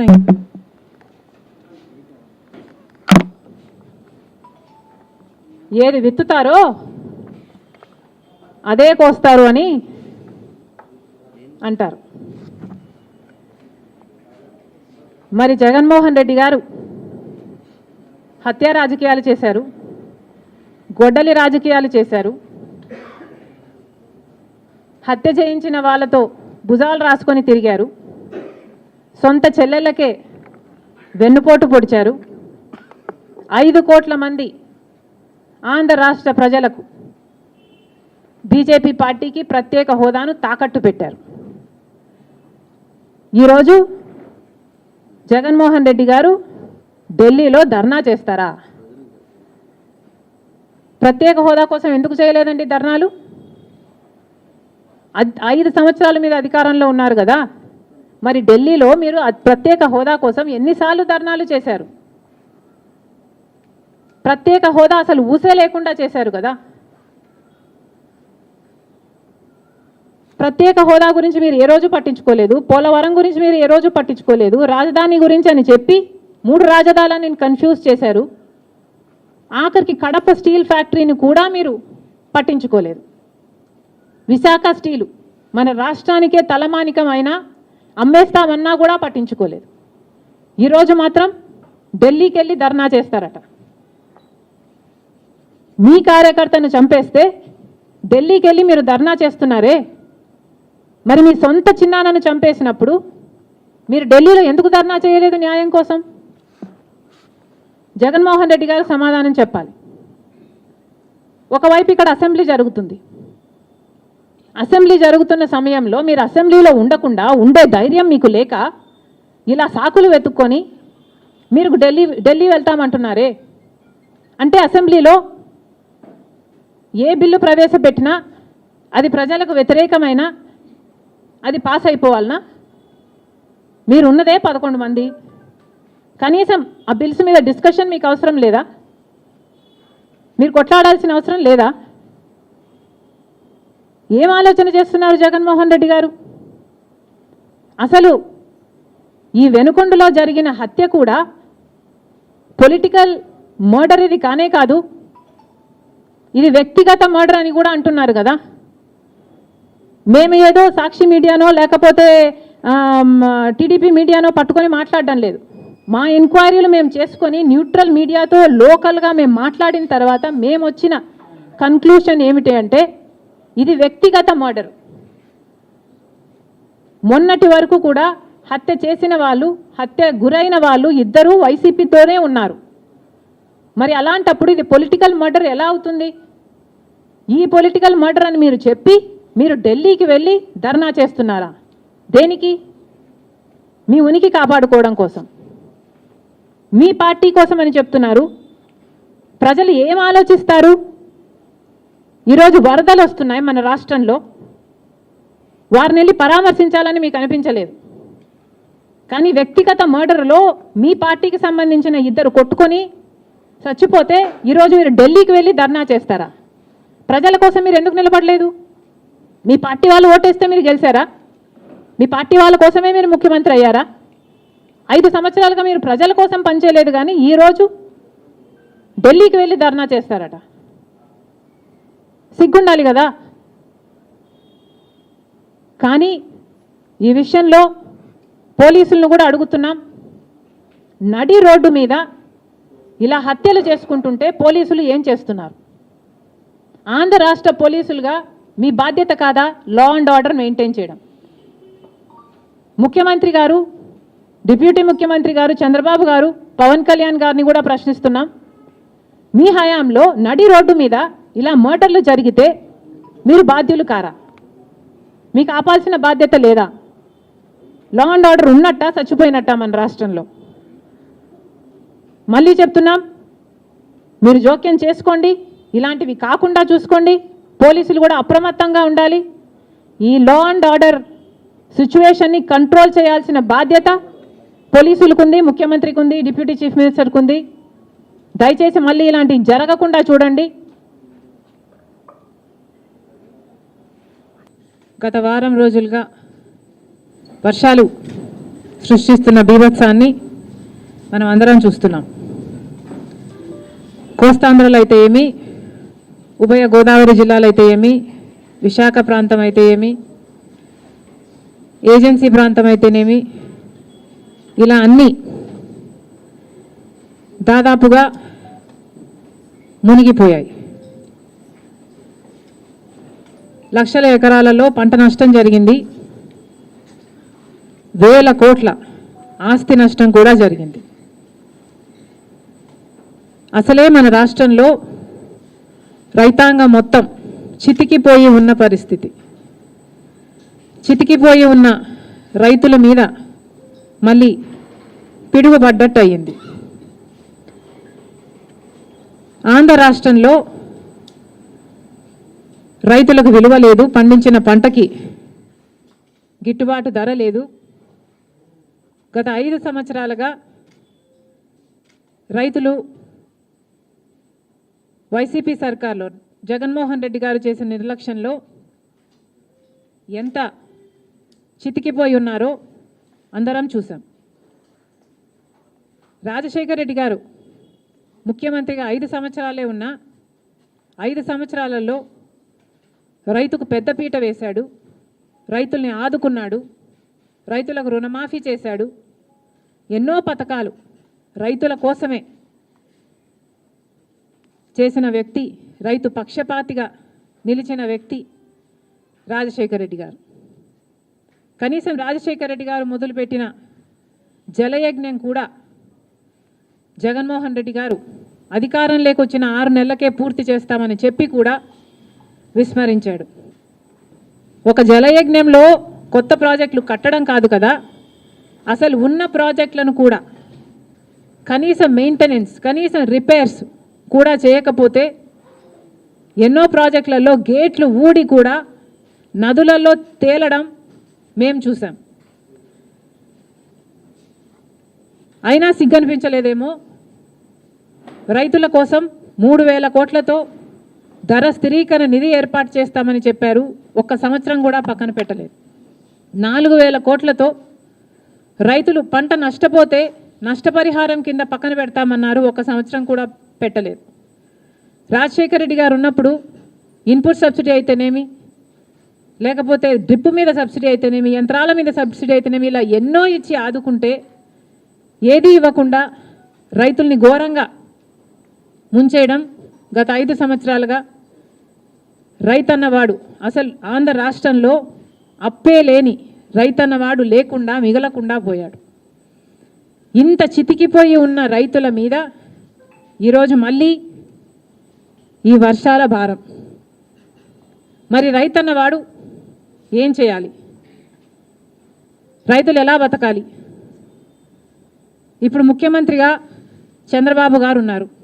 Thank ఏది విత్తుతారో అదే కోస్తారు అని అంటారు. మరి జగన్మోహన్ రెడ్డి గారు హత్య రాజకీయాలు చేశారు గొడ్డలి రాజకీయాలు చేశారు హత్య చేయించిన వాళ్ళతో భుజాలు రాసుకొని తిరిగారు సొంత చెల్లెళ్ళకే వెన్నుపోటు పొడిచారు. ఐదు కోట్ల మంది ఆంధ్ర రాష్ట్ర ప్రజలకు బీజేపీ పార్టీకి ప్రత్యేక హోదాను తాకట్టు పెట్టారు. ఈరోజు జగన్మోహన్ రెడ్డి గారు ఢిల్లీలో ధర్నా చేస్తారా? ప్రత్యేక హోదా కోసం ఎందుకు చేయలేదండి ధర్నాలు? ఐదు సంవత్సరాల మీద అధికారంలో ఉన్నారు కదా. మరి ఢిల్లీలో మీరు ప్రత్యేక హోదా కోసం ఎన్నిసార్లు ధర్నాలు చేశారు? ప్రత్యేక హోదా అసలు ఊసే లేకుండా చేశారు కదా? ప్రత్యేక హోదా గురించి మీరు ఏ రోజు పట్టించుకోలేదు? పోలవరం గురించి మీరు ఏ రోజు పట్టించుకోలేదు? రాజధాని గురించి అని చెప్పి మూడు రాజధానులను కన్ఫ్యూజ్ చేశారు. ఆఖరికి కడప స్టీల్ ఫ్యాక్టరీని కూడా మీరు పట్టించుకోలేదు. విశాఖ స్టీలు మన రాష్ట్రానికే తలమానికమైన అమ్మేస్తామన్నా కూడా పట్టించుకోలేదు. ఈరోజు మాత్రం ఢిల్లీకి వెళ్ళి ధర్నా చేస్తారట. మీ కార్యకర్తను చంపేస్తే ఢిల్లీకి వెళ్ళి మీరు ధర్నా చేస్తున్నారే? మరి మీ సొంత చిన్నాన్నను చంపేసినప్పుడు మీరు ఢిల్లీలో ఎందుకు ధర్నా చేయలేదు న్యాయం కోసం? జగన్మోహన్ రెడ్డి గారు సమాధానం చెప్పాలి. ఒకవైపు ఇక్కడ అసెంబ్లీ జరుగుతుంది. అసెంబ్లీ జరుగుతున్న సమయంలో మీరు అసెంబ్లీలో ఉండకుండా ఉండే ధైర్యం మీకు లేక ఇలా సాకులు వెతుక్కొని మీరు ఢిల్లీ ఢిల్లీ వెళ్తామంటున్నారే? అంటే అసెంబ్లీలో ఏ బిల్లు ప్రవేశపెట్టినా అది ప్రజలకు వ్యతిరేకమైన అది పాస్ అయిపోవాలనా? మీరు ఉన్నదే పదకొండు మంది. కనీసం ఆ బిల్స్ మీద డిస్కషన్ మీకు అవసరం లేదా? మీరు కొట్లాడాల్సిన అవసరం లేదా? ఏం ఆలోచన చేస్తున్నారు జగన్మోహన్ రెడ్డి గారు? అసలు ఈ వెనుకొండలో జరిగిన హత్య కూడా పొలిటికల్ మర్డర్ ఇది కానే కాదు. ఇది వ్యక్తిగత మర్డర్ అని కూడా అంటున్నారు కదా. మేము ఏదో సాక్షి మీడియానో లేకపోతే టీడీపీ మీడియానో పట్టుకొని మాట్లాడడం లేదు. మా ఎంక్వైరీలు మేము చేసుకొని న్యూట్రల్ మీడియాతో లోకల్గా మేము మాట్లాడిన తర్వాత మేము వచ్చిన కన్క్లూషన్ ఏమిటి అంటే ఇది వ్యక్తిగత మర్డర్. మొన్నటి వరకు కూడా హత్య చేసిన వాళ్ళు హత్య గురైన వాళ్ళు ఇద్దరూ వైసీపీతోనే ఉన్నారు. మరి అలాంటప్పుడు ఇది పొలిటికల్ మర్డర్ ఎలా అవుతుంది? ఈ పొలిటికల్ మర్డర్ అని మీరు చెప్పి మీరు ఢిల్లీకి వెళ్ళి ధర్నా చేస్తున్నారా? దేనికి? మీ ఉనికి కాపాడుకోవడం కోసం. మీ పార్టీ కోసం అని చెప్తున్నారు. ప్రజలు ఏం ఆలోచిస్తారు? ఈరోజు వరదలు వస్తున్నాయి మన రాష్ట్రంలో. వారిని వెళ్ళి పరామర్శించాలని మీకు అనిపించలేదు. కానీ వ్యక్తిగత మర్డర్లో మీ పార్టీకి సంబంధించిన ఇద్దరు కొట్టుకొని చచ్చిపోతే ఈరోజు మీరు ఢిల్లీకి వెళ్ళి ధర్నా చేస్తారా? ప్రజల కోసం మీరు ఎందుకు నిలబడలేదు? మీ పార్టీ వాళ్ళు ఓటేస్తే మీరు గెలిచారా? మీ పార్టీ వాళ్ళ కోసమే మీరు ముఖ్యమంత్రి అయ్యారా? ఐదు సంవత్సరాలుగా మీరు ప్రజల కోసం పనిచేయలేదు కానీ ఈరోజు ఢిల్లీకి వెళ్ళి ధర్నా చేస్తారట. సిగ్గుండాలి కదా. కానీ ఈ విషయంలో పోలీసులను కూడా అడుగుతున్నాం. నడి రోడ్డు మీద ఇలా హత్యలు చేసుకుంటుంటే పోలీసులు ఏం చేస్తున్నారు? ఆంధ్ర రాష్ట్ర పోలీసులుగా మీ బాధ్యత కాదా? లా అండ్ ఆర్డర్ మెయింటైన్ చేయడం. ముఖ్యమంత్రి గారు డిప్యూటీ ముఖ్యమంత్రి గారు చంద్రబాబు గారు పవన్ కళ్యాణ్ గారిని కూడా ప్రశ్నిస్తున్నాం. మీ హయాంలో నడి రోడ్డు మీద ఇలా మర్డర్లు జరిగితే మీరు బాధ్యులు కారా? మీకు ఆపాల్సిన బాధ్యత లేదా? లా అండ్ ఆర్డర్ ఉన్నట్ట చచ్చిపోయినట్ట మన రాష్ట్రంలో? మళ్ళీ చెప్తున్నాం మీరు జోక్యం చేసుకోండి ఇలాంటివి కాకుండా చూసుకోండి పోలీసులు కూడా అప్రమత్తంగా ఉండాలి. ఈ లా అండ్ ఆర్డర్ సిచ్యువేషన్ని కంట్రోల్ చేయాల్సిన బాధ్యత పోలీసులకు ఉంది ముఖ్యమంత్రికి ఉంది డిప్యూటీ చీఫ్ మినిస్టర్కు ఉంది దయచేసి మళ్ళీ ఇలాంటివి జరగకుండా చూడండి. గత వారం రోజులుగా వర్షాలు సృష్టిస్తున్న బీభత్సాన్ని మనం అందరం చూస్తున్నాం. కోస్తాంధ్రలో అయితే ఏమి ఉభయ గోదావరి జిల్లాలు అయితే ఏమి విశాఖ ప్రాంతం అయితే ఏమి ఏజెన్సీ ప్రాంతం అయితేనేమి ఇలా అన్నీ దాదాపుగా మునిగిపోయాయి. లక్షల ఎకరాలలో పంట నష్టం జరిగింది. వేల కోట్ల ఆస్తి నష్టం కూడా జరిగింది. అసలే మన రాష్ట్రంలో రైతాంగం మొత్తం చితికిపోయి ఉన్న పరిస్థితి. చితికిపోయి ఉన్న రైతుల మీద మళ్ళీ పిడుగుపడ్డట్టు అయ్యింది ఆంధ్ర రాష్ట్రంలో రైతులకు విలువ లేదు పండించిన పంటకి గిట్టుబాటు ధర లేదు. గత ఐదు సంవత్సరాలుగా రైతులు వైసీపీ సర్కార్లో జగన్మోహన్ రెడ్డి గారు చేసిన నిర్లక్ష్యంలో ఎంత చితికిపోయి ఉన్నారో అందరం చూసాం రాజశేఖర రెడ్డి గారు ముఖ్యమంత్రిగా ఐదు సంవత్సరాలే ఉన్నా ఐదు సంవత్సరాలలో రైతుకు పెద్దపీట వేశాడు. రైతుల్ని ఆదుకున్నాడు. రైతులకు రుణమాఫీ చేశాడు. ఎన్నో పథకాలు రైతుల కోసమే చేసిన వ్యక్తి రైతు పక్షపాతిగా నిలిచిన వ్యక్తి రాజశేఖర రెడ్డి గారు. కనీసం రాజశేఖర రెడ్డి గారు మొదలుపెట్టిన జలయజ్ఞం కూడా జగన్మోహన్ రెడ్డి గారు అధికారం లేకొచ్చిన ఆరు నెలలకే పూర్తి చేస్తామని చెప్పి కూడా విస్మరించాడు. ఒక జలయజ్ఞంలో కొత్త ప్రాజెక్టులు కట్టడం కాదు కదా? అసలు ఉన్న ప్రాజెక్టులను కూడా కనీసం మెయింటెనెన్స్ కనీసం రిపేర్స్ కూడా చేయకపోతే ఎన్నో ప్రాజెక్టులలో గేట్లు ఊడి కూడా నదులలో తేలడం మేము చూసాం అయినా సిగ్గనిపించలేదేమో? రైతుల కోసం మూడు వేల కోట్లతో ధర స్థిరీకరణ నిధి ఏర్పాటు చేస్తామని చెప్పారు. ఒక్క సంవత్సరం కూడా పక్కన పెట్టలేదు. నాలుగు వేల కోట్లతో రైతులు పంట నష్టపోతే నష్టపరిహారం కింద పక్కన పెడతామన్నారు. ఒక సంవత్సరం కూడా పెట్టలేదు. రాజశేఖర రెడ్డి గారు ఉన్నప్పుడు ఇన్పుట్ సబ్సిడీ అయితేనేమి? లేకపోతే డ్రిప్ మీద సబ్సిడీ అయితేనేమి? యంత్రాల మీద సబ్సిడీ అయితేనేమి? ఇలా ఎన్నో ఇచ్చి ఆదుకుంటే ఏది ఇవ్వకుండా రైతుల్ని ఘోరంగా ముంచేయడం గత ఐదు సంవత్సరాలుగా రైతన్నవాడు అసలు ఆంధ్ర రాష్ట్రంలో అప్పే లేని రైతన్నవాడు లేకుండా మిగలకుండా పోయాడు. ఇంత చితికిపోయి ఉన్న రైతుల మీద ఈరోజు మళ్ళీ ఈ వర్షాల భారం. మరి రైతన్నవాడు ఏం చేయాలి? రైతులు ఎలా బతకాలి? ఇప్పుడు ముఖ్యమంత్రిగా చంద్రబాబు గారు ఉన్నారు.